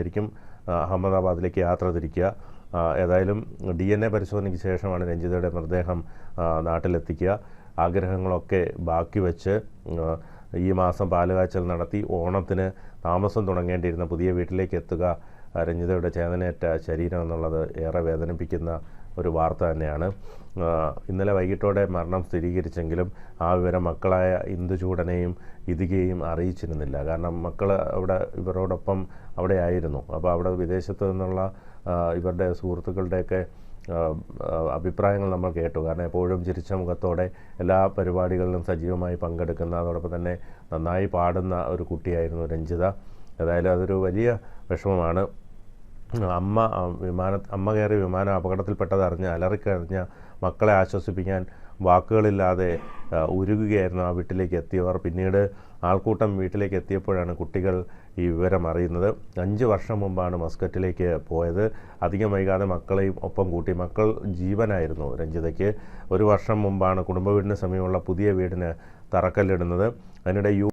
ആയിരിക്കും അഹമ്മദാബാദിലേക്ക് യാത്ര തിരിക്കുക. ഏതായാലും ഡി എൻ എ പരിശോധനയ്ക്ക് ശേഷമാണ് രഞ്ജിതയുടെ മൃതദേഹം നാട്ടിലെത്തിക്കുക. ആഗ്രഹങ്ങളൊക്കെ ബാക്കി വെച്ച് ഈ മാസം പാലുകാച്ചൽ നടത്തി ഓണത്തിന് താമസം തുടങ്ങേണ്ടിയിരുന്ന പുതിയ വീട്ടിലേക്ക് എത്തുക രഞ്ജിതയുടെ ചേതനയേറ്റ ശരീരം എന്നുള്ളത് ഏറെ വേദനിപ്പിക്കുന്ന ഒരു വാർത്ത തന്നെയാണ്. ഇന്നലെ വൈകിട്ടോടെ മരണം സ്ഥിരീകരിച്ചെങ്കിലും ആ വിവരം മക്കളായ ഇന്ദുചൂടനെയും ഇതികയും അറിയിച്ചിരുന്നില്ല. കാരണം മക്കൾ അവിടെ ഇവരോടൊപ്പം അവിടെ ആയിരുന്നു അപ്പോൾ അവിടെ വിദേശത്ത് നിന്നുള്ള ഇവരുടെ സുഹൃത്തുക്കളുടെയൊക്കെ അഭിപ്രായങ്ങൾ നമ്മൾ കേട്ടു. കാരണം എപ്പോഴും ചിരിച്ച മുഖത്തോടെ എല്ലാ പരിപാടികളിലും സജീവമായി പങ്കെടുക്കുന്ന അതോടൊപ്പം തന്നെ നന്നായി പാടുന്ന ഒരു കുട്ടിയായിരുന്നു രഞ്ജിത. ഏതായാലും അതൊരു വലിയ വിഷമമാണ്. അമ്മ വിമാന അമ്മ കയറി വിമാനം അപകടത്തിൽപ്പെട്ടത് അറിഞ്ഞ് അലറിക്കറിഞ്ഞ മക്കളെ ആശ്വസിപ്പിക്കാൻ വാക്കുകളില്ലാതെ ഉരുകുകയായിരുന്നു ആ വീട്ടിലേക്ക് എത്തിയവർ. പിന്നീട് ആൾക്കൂട്ടം വീട്ടിലേക്ക് എത്തിയപ്പോഴാണ് കുട്ടികൾ ഈ വിവരം അറിയുന്നത്. അഞ്ച് വർഷം മുമ്പാണ് മസ്കറ്റിലേക്ക് പോയത്. അധികം വൈകാതെ മക്കളെയും ഒപ്പം കൂട്ടി. മക്കൾ ജീവനായിരുന്നു രഞ്ജിതയ്ക്ക്. ഒരു വർഷം മുമ്പാണ് കുടുംബ വീടിന് സമീപമുള്ള പുതിയ വീടിന് തറക്കല്ലിടുന്നത്. അതിനിടെ യു